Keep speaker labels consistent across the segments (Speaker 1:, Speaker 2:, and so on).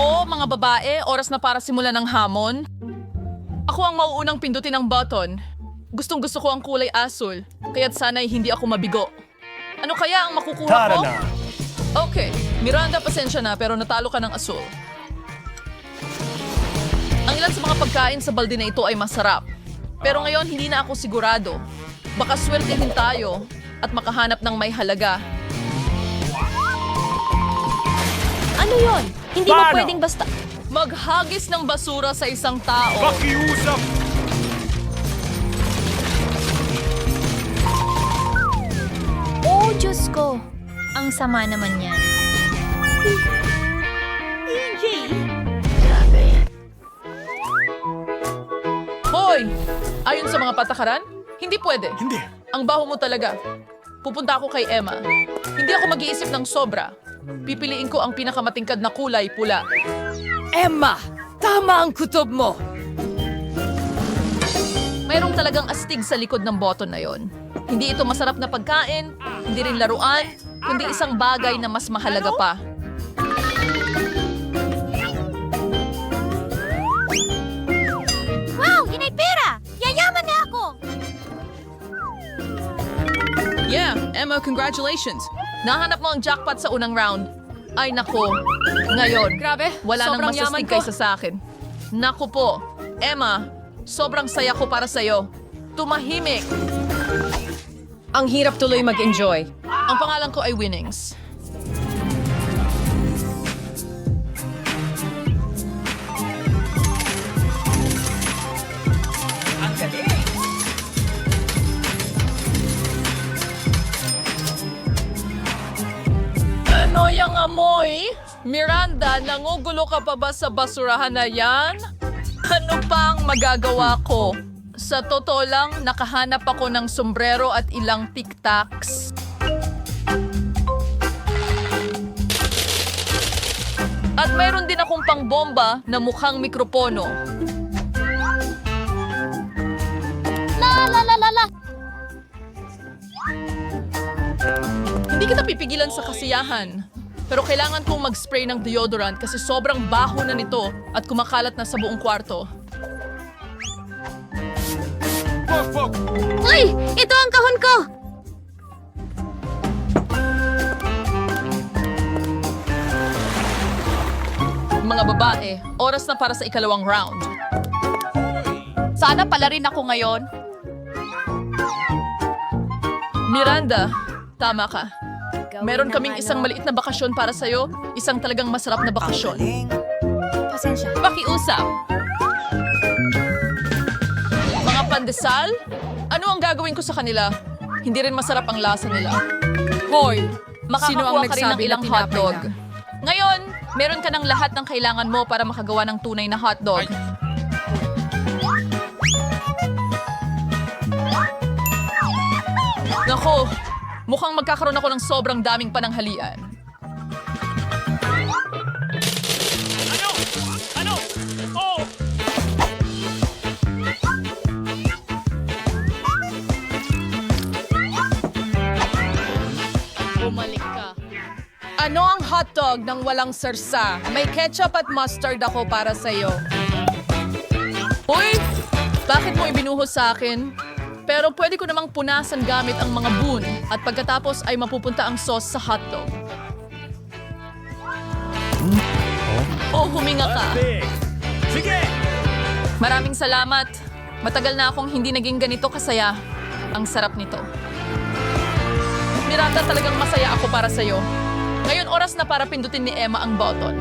Speaker 1: Oo, mga babae, oras na para simulan ng hamon. Ako ang mauunang pindutin ng button. Gustong gusto ko ang kulay asul, kaya't sana'y hindi ako mabigo. Ano kaya ang makukuha
Speaker 2: Tara
Speaker 1: ko?
Speaker 2: na.
Speaker 1: Okay, Miranda, pasensya na pero natalo ka ng asul. Ang ilan sa mga pagkain sa balde na ito ay masarap. Pero ngayon hindi na ako sigurado. Baka swertehin tayo at makahanap ng may halaga.
Speaker 3: Ano yon? Hindi mo
Speaker 2: Paano?
Speaker 3: pwedeng basta...
Speaker 1: Maghagis ng basura sa isang tao.
Speaker 2: Pakiusap!
Speaker 3: Oh, Diyos ko. Ang sama naman yan.
Speaker 1: Hoy! Ayon sa mga patakaran, hindi pwede.
Speaker 2: Hindi.
Speaker 1: Ang baho mo talaga. Pupunta ako kay Emma. Hindi ako mag-iisip ng sobra. Pipiliin ko ang pinakamatingkad na kulay pula. Emma! Tama ang kutob mo! Mayroong talagang astig sa likod ng button na yon. Hindi ito masarap na pagkain, hindi rin laruan, kundi isang bagay na mas mahalaga pa.
Speaker 3: Wow! Yun ay pera! Yayaman na ako!
Speaker 1: Yeah, Emma, congratulations. Nahanap mo ang jackpot sa unang round. Ay nako, ngayon,
Speaker 4: Grabe,
Speaker 1: wala nang
Speaker 4: yaman
Speaker 1: masastig
Speaker 4: ko.
Speaker 1: kaysa sa akin. Naku po, Emma, sobrang saya ko para sa'yo. Tumahimik.
Speaker 4: Ang hirap tuloy mag-enjoy.
Speaker 1: Ang pangalan ko ay Winnings. Amoy? Miranda, nangugulo ka pa ba sa basurahan na yan? Ano pa ang magagawa ko? Sa totoo lang, nakahanap ako ng sombrero at ilang tic-tacs. At mayroon din akong pangbomba na mukhang mikropono.
Speaker 3: La la la la la!
Speaker 1: Hindi kita pipigilan sa kasiyahan. Pero kailangan kong mag-spray ng deodorant kasi sobrang baho na nito at kumakalat na sa buong kwarto.
Speaker 3: Uy! Ito ang kahon ko!
Speaker 1: Mga babae, oras na para sa ikalawang round. Sana pala rin ako ngayon. Miranda, tama ka. Meron kaming isang maliit na bakasyon para sa'yo, isang talagang masarap na bakasyon.
Speaker 3: Pasensya.
Speaker 1: Pakiusap. Mga pandesal? Ano ang gagawin ko sa kanila? Hindi rin masarap ang lasa nila. Hoy,
Speaker 4: Sino ang
Speaker 1: makakakuha ka rin ng
Speaker 4: nagsabi na
Speaker 1: ilang
Speaker 4: tinapay
Speaker 1: hotdog.
Speaker 4: na?
Speaker 1: Ngayon, meron ka ng lahat ng kailangan mo para makagawa ng tunay na hotdog. Nako, mukhang magkakaroon ako ng sobrang daming pananghalian.
Speaker 2: Ano? Ano? Oh!
Speaker 1: Bumalik ka. Ano ang hotdog ng walang sarsa? May ketchup at mustard ako para sa'yo. Uy! Bakit mo ibinuhos sa akin? Pero pwede ko namang punasan gamit ang mga boon at pagkatapos ay mapupunta ang sauce sa hotdog. Oh, huminga ka.
Speaker 2: Sige!
Speaker 1: Maraming salamat. Matagal na akong hindi naging ganito kasaya. Ang sarap nito. Miranda, talagang masaya ako para sa'yo. Ngayon oras na para pindutin ni Emma ang button.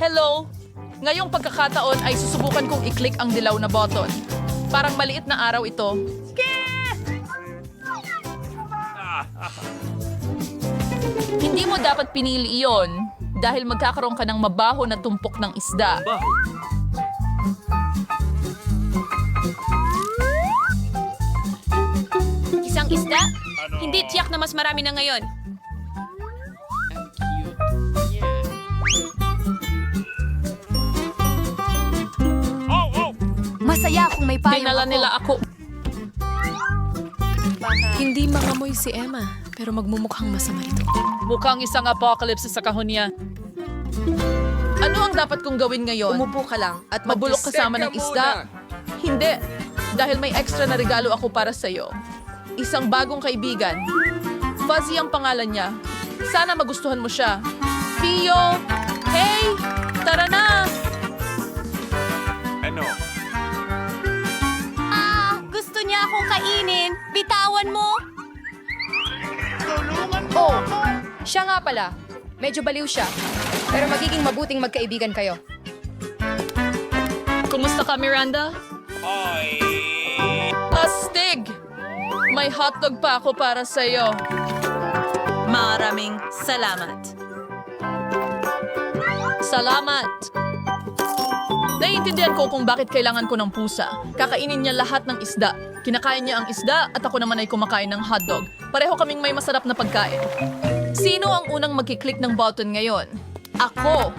Speaker 1: Hello! Ngayong pagkakataon ay susubukan kong i-click ang dilaw na button. Parang maliit na araw ito. Hindi mo dapat pinili iyon dahil magkakaroon ka ng mabaho na tumpok ng isda.
Speaker 3: Isang isda? Hindi tiyak na mas marami na ngayon.
Speaker 2: Oh, oh!
Speaker 3: Masaya kung may payong
Speaker 1: Dinala
Speaker 3: ako.
Speaker 1: nila ako.
Speaker 4: Hindi mangamoy si Emma, pero magmumukhang masama ito.
Speaker 1: Mukhang isang apocalypse sa kahon niya. Ano ang dapat kong gawin ngayon?
Speaker 4: Umupo ka lang at
Speaker 1: Mabulok kasama ng isda? Hindi. Dahil may extra na regalo ako para sa'yo. Isang bagong kaibigan. Fuzzy ang pangalan niya. Sana magustuhan mo siya. Pio! Hey! Tara na!
Speaker 2: Ano?
Speaker 3: Niya akong kainin. Bitawan mo.
Speaker 5: Oh, siya nga pala. Medyo baliw siya. Pero magiging mabuting magkaibigan kayo.
Speaker 1: Kumusta ka, Miranda?
Speaker 2: Ay!
Speaker 1: Astig! May hotdog pa ako para sa'yo.
Speaker 6: Maraming salamat.
Speaker 1: Salamat! Naiintindihan ko kung bakit kailangan ko ng pusa. Kakainin niya lahat ng isda. Kinakain niya ang isda at ako naman ay kumakain ng hotdog. Pareho kaming may masarap na pagkain. Sino ang unang magkiklik ng button ngayon? Ako!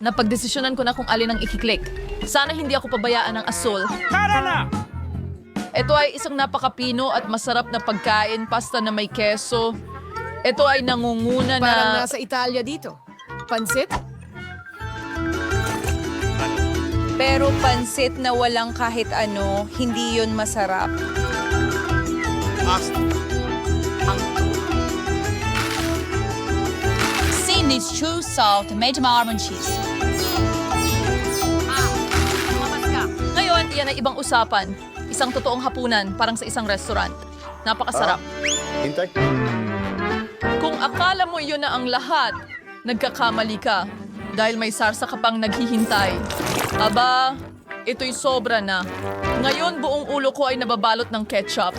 Speaker 1: Napagdesisyonan ko na kung alin ang ikiklik. Sana hindi ako pabayaan ng asul.
Speaker 2: Tara na!
Speaker 1: Ito ay isang napakapino at masarap na pagkain, pasta na may keso. Ito ay nangunguna na...
Speaker 4: Parang nasa Italia dito. Pansit?
Speaker 6: Pero pansit na walang kahit ano, hindi yun masarap.
Speaker 3: Sin is true salt, medyo maraming cheese.
Speaker 1: Ngayon, iyan ay ibang usapan. Isang totoong hapunan, parang sa isang restaurant. Napakasarap.
Speaker 7: Hintay.
Speaker 1: Kung akala mo iyon na ang lahat, nagkakamali ka. Dahil may sarsa ka pang naghihintay. Aba, ito'y sobra na. Ngayon, buong ulo ko ay nababalot ng ketchup.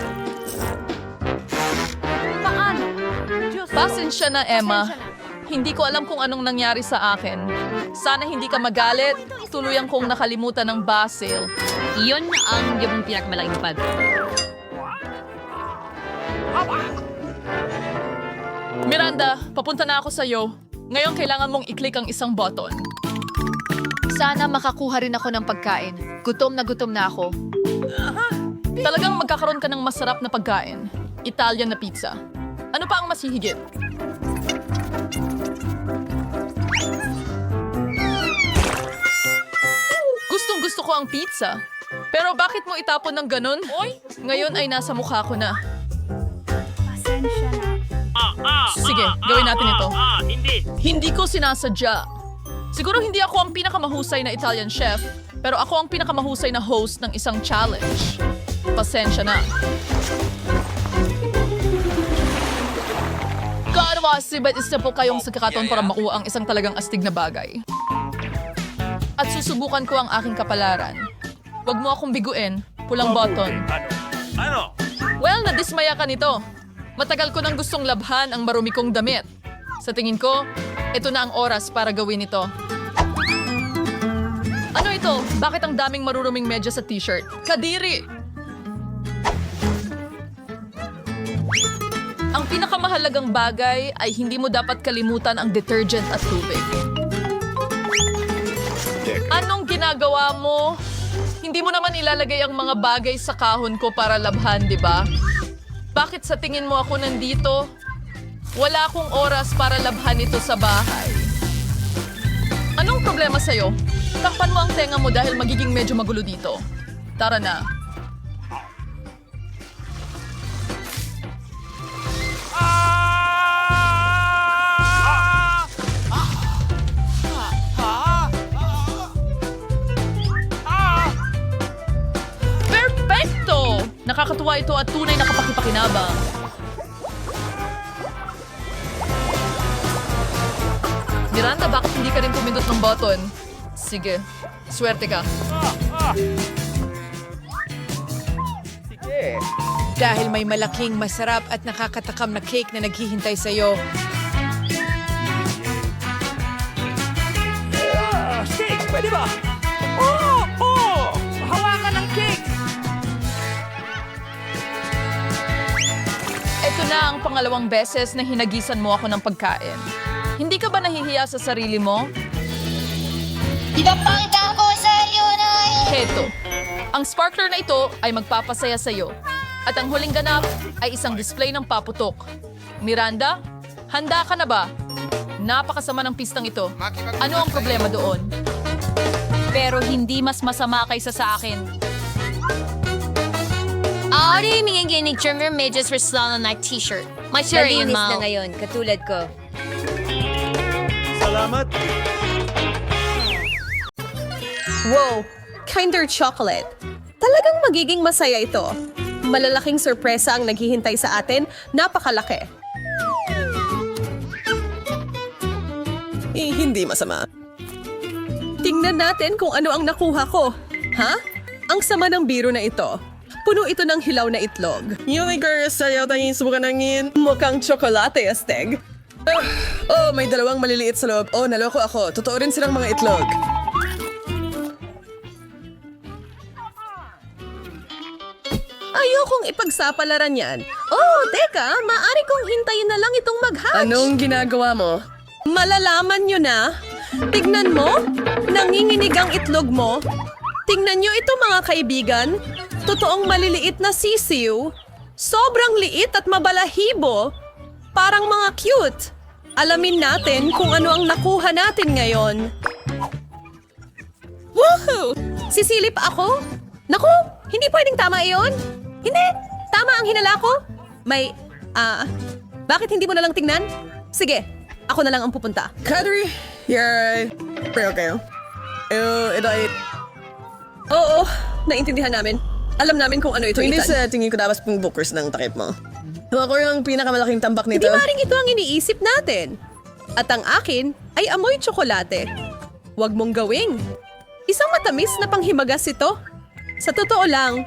Speaker 3: Paano?
Speaker 1: Pasensya na, Emma. Hindi ko alam kung anong nangyari sa akin. Sana hindi ka magalit. Tuluyang kong nakalimutan ng basil.
Speaker 3: Iyon ang yung pinakamalaking pag.
Speaker 1: Miranda, papunta na ako sa'yo. Ngayon kailangan mong i-click ang isang button.
Speaker 4: Sana makakuha rin ako ng pagkain. Gutom na gutom na ako.
Speaker 1: Talagang magkakaroon ka ng masarap na pagkain. Italian na pizza. Ano pa ang masihigit? Gustong gusto ko ang pizza. Pero bakit mo itapon ng ganun? Ngayon ay nasa mukha ko na.
Speaker 2: Ah, ah,
Speaker 1: Sige,
Speaker 2: ah,
Speaker 1: gawin
Speaker 2: ah,
Speaker 1: natin
Speaker 2: ah,
Speaker 1: ito.
Speaker 2: Ah, hindi.
Speaker 1: Hindi ko sinasadya. Siguro hindi ako ang pinakamahusay na Italian chef, pero ako ang pinakamahusay na host ng isang challenge. Pasensya na. Kaarwasi, ba't isa po kayong sa kakaton para makuha ang isang talagang astig na bagay? At susubukan ko ang aking kapalaran. Huwag mo akong biguin, pulang button.
Speaker 2: Ano? Ano?
Speaker 1: Well, nadismaya ka nito. Matagal ko nang gustong labhan ang marumi kong damit. Sa tingin ko, ito na ang oras para gawin ito. Ano ito? Bakit ang daming maruruming medyas sa t-shirt? Kadiri! Ang pinakamahalagang bagay ay hindi mo dapat kalimutan ang detergent at tubig. Anong ginagawa mo? Hindi mo naman ilalagay ang mga bagay sa kahon ko para labhan, di ba? Bakit sa tingin mo ako nandito? Wala akong oras para labhan ito sa bahay. Anong problema sa'yo? Takpan mo ang tenga mo dahil magiging medyo magulo dito. Tara na. Perfecto! Nakakatuwa ito at tunay na kapakipakinabang. Miranda, bakit hindi ka rin pumindot ng button? Sige, swerte ka.
Speaker 8: Dahil may malaking, masarap at nakakatakam na cake na naghihintay sa'yo.
Speaker 2: Ah, steak, pwede ba? Oh! Oh! Hawakan ng cake!
Speaker 1: Ito na ang pangalawang beses na hinagisan mo ako ng pagkain. Hindi ka ba nahihiya sa sarili mo?
Speaker 3: Ipapakita ko sa iyo na
Speaker 1: Heto. Ang sparkler na ito ay magpapasaya sa iyo. At ang huling ganap ay isang display ng paputok. Miranda, handa ka na ba? Napakasama ng pistang ito. Ano ang problema doon?
Speaker 6: Pero hindi mas masama kaysa sa akin.
Speaker 3: Audi, mingiginig German Majors for Slana Nike t-shirt. My Syrian
Speaker 5: Malinis na ngayon, katulad ko.
Speaker 7: Wow! Kinder chocolate. Talagang magiging masaya ito. Malalaking sorpresa ang naghihintay sa atin. Napakalaki.
Speaker 9: Eh, hindi masama.
Speaker 7: Tingnan natin kung ano ang nakuha ko. Ha? Ang sama ng biro na ito. Puno ito ng hilaw na itlog.
Speaker 9: Yung girl, sa'yo tayong subukan ng ngin.
Speaker 7: Mukhang tsokolate, Esteg.
Speaker 9: Ah, oh, may dalawang maliliit sa loob. Oh, naloko ako. Totoo rin silang mga itlog.
Speaker 7: Ayokong ipagsapalaran yan. Oh, teka, maari kong hintayin na lang itong mag-hatch.
Speaker 9: Anong ginagawa mo?
Speaker 7: Malalaman nyo na. Tignan mo, nanginginig ang itlog mo. Tingnan nyo ito mga kaibigan. Totoong maliliit na sisiw. Sobrang liit at mabalahibo. Parang mga cute. Alamin natin kung ano ang nakuha natin ngayon. Woohoo! Sisilip ako? Naku, hindi pwedeng tama iyon. Hindi, tama ang hinala ko. May, ah, bakit hindi mo na lang tingnan? Sige, ako na lang ang pupunta.
Speaker 9: Kadri, you're... Okay, okay. Uh, ito ay...
Speaker 7: Oo, naintindihan namin. Alam namin kung ano ito,
Speaker 9: Hindi sa tingin ko dapat pong bookers ng takip mo. Ako yung pinakamalaking tambak nito.
Speaker 7: Hindi maring ito ang iniisip natin. At ang akin ay amoy tsokolate. Huwag mong gawing. Isang matamis na panghimagas ito. Sa totoo lang,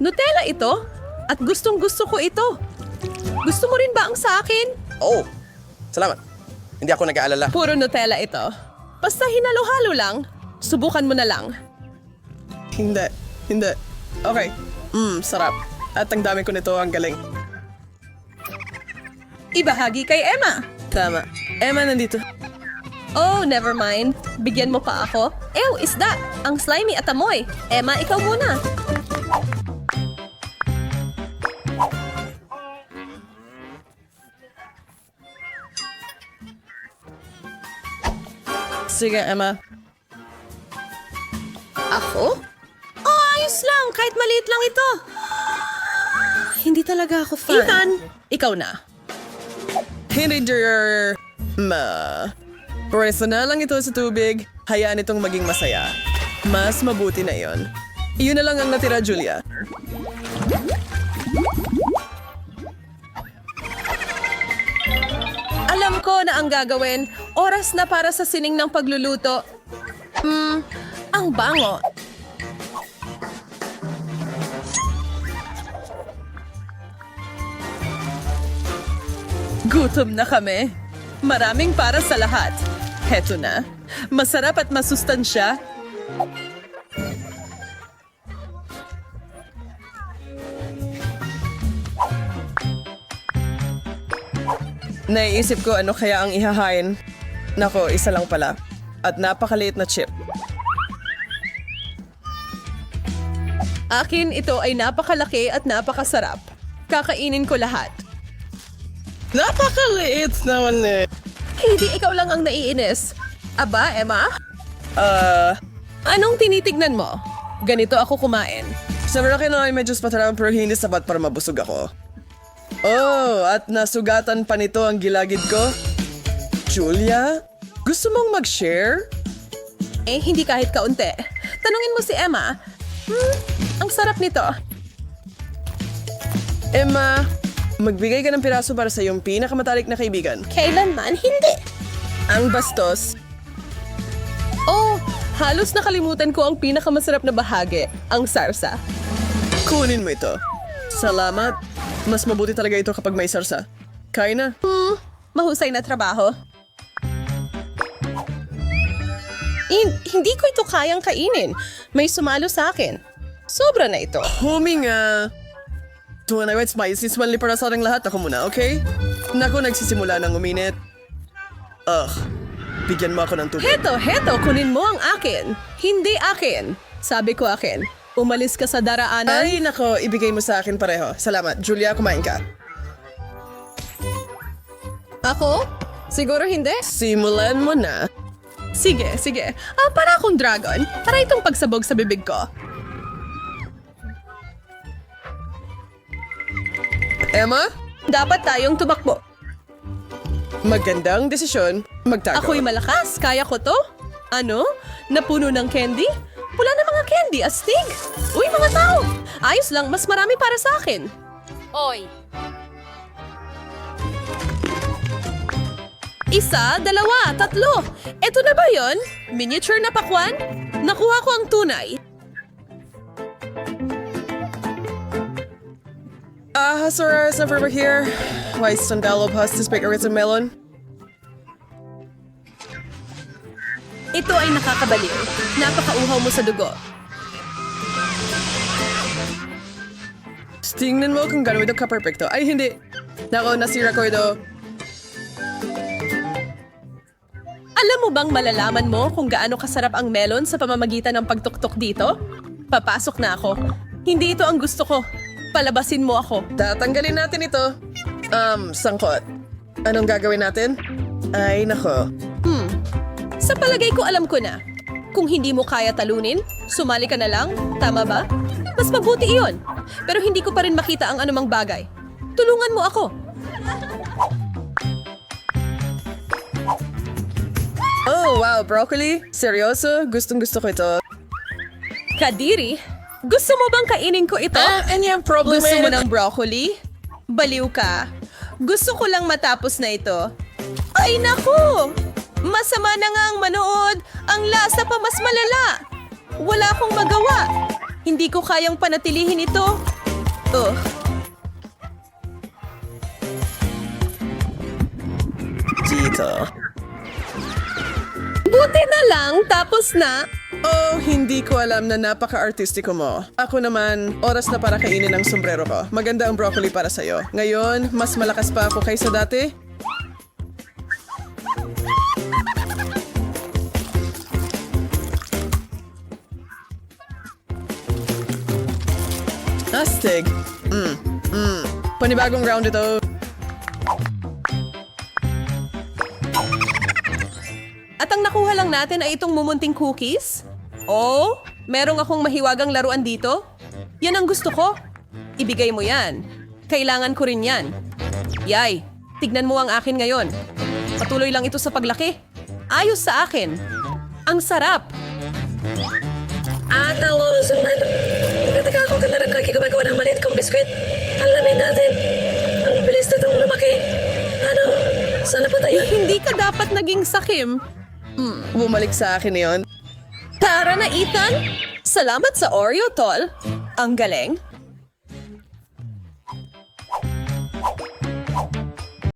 Speaker 7: Nutella ito at gustong gusto ko ito. Gusto mo rin ba ang sa akin?
Speaker 2: Oh, salamat. Hindi ako nag-aalala.
Speaker 7: Puro Nutella ito. Basta hinalo-halo lang. Subukan mo na lang.
Speaker 9: Hindi. Hindi. Okay. Mmm, sarap. At ang dami ko nito, ang galing.
Speaker 7: Ibahagi kay Emma.
Speaker 9: Tama. Emma, nandito.
Speaker 7: Oh, never mind. Bigyan mo pa ako. Ew, isda. Ang slimy at amoy. Emma, ikaw muna.
Speaker 9: Sige, Emma.
Speaker 7: Ako? Oh, ayos lang. Kahit maliit lang ito.
Speaker 9: Hindi talaga ako fan.
Speaker 7: Ethan, ikaw na.
Speaker 9: Hindi, dear. Ma. Pwesto na lang ito sa tubig. Hayaan itong maging masaya. Mas mabuti na yon. Iyon na lang ang natira, Julia.
Speaker 7: Alam ko na ang gagawin. Oras na para sa sining ng pagluluto. Hmm, ang bango. Gutom na kami. Maraming para sa lahat. Heto na. Masarap at masustansya.
Speaker 9: Naiisip ko ano kaya ang ihahain. Nako, isa lang pala. At napakaliit na chip.
Speaker 7: Akin ito ay napakalaki at napakasarap. Kakainin ko lahat.
Speaker 9: Napakaliit naman eh.
Speaker 7: Hindi ikaw lang ang naiinis. Aba, Emma?
Speaker 9: Ah,
Speaker 7: Anong tinitignan mo? Ganito ako kumain.
Speaker 9: sa malaki na ay medyo patarang pero hindi sapat para mabusog ako. Oh, at nasugatan pa nito ang gilagid ko. Julia, gusto mong mag-share?
Speaker 7: Eh, hindi kahit kaunti. Tanungin mo si Emma. Hmm, ang sarap nito.
Speaker 9: Emma, magbigay ka ng piraso para sa iyong pinakamatalik na kaibigan.
Speaker 7: Kailanman hindi.
Speaker 9: Ang bastos.
Speaker 7: Oh, halos nakalimutan ko ang pinakamasarap na bahagi, ang sarsa.
Speaker 9: Kunin mo ito. Salamat. Mas mabuti talaga ito kapag may sarsa. Kain na.
Speaker 7: Hmm, mahusay na trabaho. Hin- hindi ko ito kayang kainin. May sumalo sa akin. Sobra na ito.
Speaker 9: Huminga. Tuwa na wets, may sismanli para sa ating lahat. Ako muna, okay? Naku, nagsisimula ng uminit. Ugh. Bigyan mo ako ng tubig.
Speaker 7: Heto, heto, kunin mo ang akin. Hindi akin. Sabi ko akin. Umalis ka sa daraanan.
Speaker 9: Ay, nako, ibigay mo sa akin pareho. Salamat. Julia, kumain ka.
Speaker 7: Ako? Siguro hindi.
Speaker 9: Simulan mo na.
Speaker 7: Sige, sige. Ah, para akong dragon. Tara itong pagsabog sa bibig ko.
Speaker 9: Emma,
Speaker 7: Dapat tayong tumakbo.
Speaker 9: magandang desisyon. Magtago.
Speaker 7: Ako'y malakas. Kaya ko to. Ano? Napuno ng candy? Wala na mga candy, astig. Uy, mga tao! Ayos lang, mas marami para sa akin.
Speaker 5: Oy,
Speaker 7: Isa, dalawa, tatlo. Eto na ba yon? Miniature na pakwan? Nakuha ko ang tunay.
Speaker 9: Ah, Hasura is never over here. Why sandalo pastas bakery and melon?
Speaker 7: Ito ay nakakabaliw. Napakauhaw mo sa dugo.
Speaker 9: Tingnan mo kung gano'n ito ka-perfecto. Ay, hindi. Nako, nasira ko ito.
Speaker 7: Alam mo bang malalaman mo kung gaano kasarap ang melon sa pamamagitan ng pagtuktok dito? Papasok na ako. Hindi ito ang gusto ko. Palabasin mo ako.
Speaker 9: Tatanggalin natin ito. Um, sangkot. Anong gagawin natin? Ay, nako.
Speaker 7: Sa palagay ko alam ko na. Kung hindi mo kaya talunin, sumali ka na lang. Tama ba? Mas mabuti iyon. Pero hindi ko pa rin makita ang anumang bagay. Tulungan mo ako.
Speaker 9: Oh, wow, broccoli? Seryoso? Gustong gusto ko ito.
Speaker 7: Kadiri, gusto mo bang kainin ko ito?
Speaker 9: and yung problem
Speaker 7: Gusto mo ng broccoli? Baliw ka. Gusto ko lang matapos na ito. Ay naku! Masama na nga ang manood. Ang lasa pa mas malala. Wala akong magawa. Hindi ko kayang panatilihin ito. Ugh.
Speaker 9: Dito.
Speaker 7: Buti na lang, tapos na.
Speaker 9: Oh, hindi ko alam na napaka-artistiko mo. Ako naman, oras na para kainin ang sombrero ko. Maganda ang broccoli para sa'yo. Ngayon, mas malakas pa ako kaysa dati. Astig. Mm, mm. Panibagong round ito.
Speaker 7: At ang nakuha lang natin ay itong mumunting cookies? Oh, merong akong mahiwagang laruan dito? Yan ang gusto ko. Ibigay mo yan. Kailangan ko rin yan. Yay, tignan mo ang akin ngayon. Patuloy lang ito sa paglaki. Ayos sa akin. Ang sarap.
Speaker 10: At ang susunod, nagtataka ako kung narang kaki gumagawa ng maliit kong biskwit. Alamin natin. Ang bilis na itong lumaki. Ano? Sana pa tayo?
Speaker 7: Hindi ka dapat naging sakim.
Speaker 9: Bumalik sa akin yon.
Speaker 7: Tara na, Ethan! Salamat sa Oreo, tol. Ang galing.